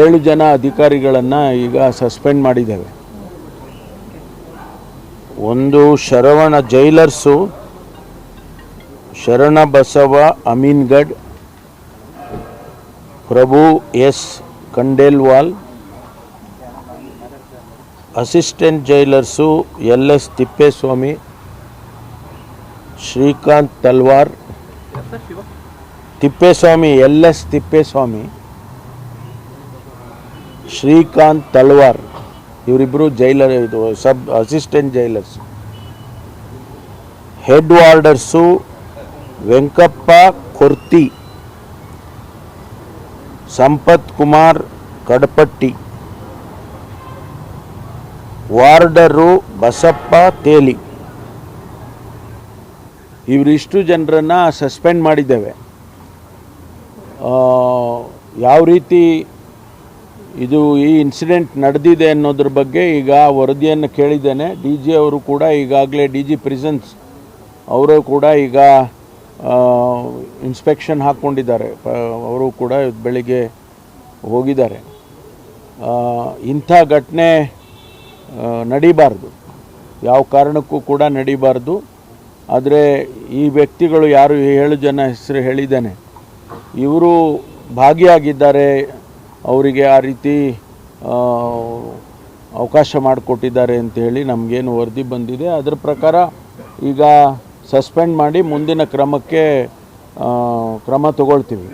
ಏಳು ಜನ ಅಧಿಕಾರಿಗಳನ್ನು ಈಗ ಸಸ್ಪೆಂಡ್ ಮಾಡಿದ್ದೇವೆ. ಒಂದು Sharavana jailers, Sharana Basava Amingad Prabhu S Khandelwal assistant jailers L S Thippeswamy, Shrikant Talwar, Thippeswamy L S Thippeswamy Shrikant Talwar ಇವರಿಬ್ಬರು jailer ಇದು sub assistant jailers head warders Venkappa Korti, Sampath Kumar Kadapatti, warder Basappa Teli. ಇವರಿಷ್ಟು ಜನರನ್ನು suspend ಮಾಡಿದ್ದೇವೆ. ಯಾವ ರೀತಿ ಇದು ಈ incident ನಡೆದಿದೆ ಅನ್ನೋದ್ರ ಬಗ್ಗೆ ಈಗ ವರದಿಯನ್ನು ಕೇಳಿದ್ದೇನೆ. ಡಿ ಜಿ ಅವರು ಕೂಡ ಈಗಾಗಲೇ ಡಿ ಜಿ ಪ್ರಿಸನ್ಸ್ ಅವರು ಕೂಡ ಈಗ ಇನ್ಸ್ಪೆಕ್ಷನ್ ಹಾಕ್ಕೊಂಡಿದ್ದಾರೆ. ಅವರು ಕೂಡ ಬೆಳಿಗ್ಗೆ ಹೋಗಿದ್ದಾರೆ. ಇಂಥ ಘಟನೆ ನಡೀಬಾರ್ದು. ಯಾವ ಕಾರಣಕ್ಕೂ ಕೂಡ ನಡೀಬಾರ್ದು. ಆದರೆ ಈ ವ್ಯಕ್ತಿಗಳು ಯಾರು ಏಳು ಜನ ಹೆಸರು ಹೇಳಿದ್ದೇನೆ. ಇವರು ಭಾಗಿಯಾಗಿದ್ದಾರೆ. ಅವರಿಗೆ ಆ ರೀತಿ ಅವಕಾಶ ಮಾಡಿಕೊಟ್ಟಿದ್ದಾರೆ ಅಂತ ಹೇಳಿ ನಮಗೇನು ವರದಿ ಬಂದಿದೆ. ಅದರ ಪ್ರಕಾರ ಈಗ ಸಸ್ಪೆಂಡ್ ಮಾಡಿ ಮುಂದಿನ ಕ್ರಮಕ್ಕೆ ಕ್ರಮ ತಗೊಳ್ತೀವಿ.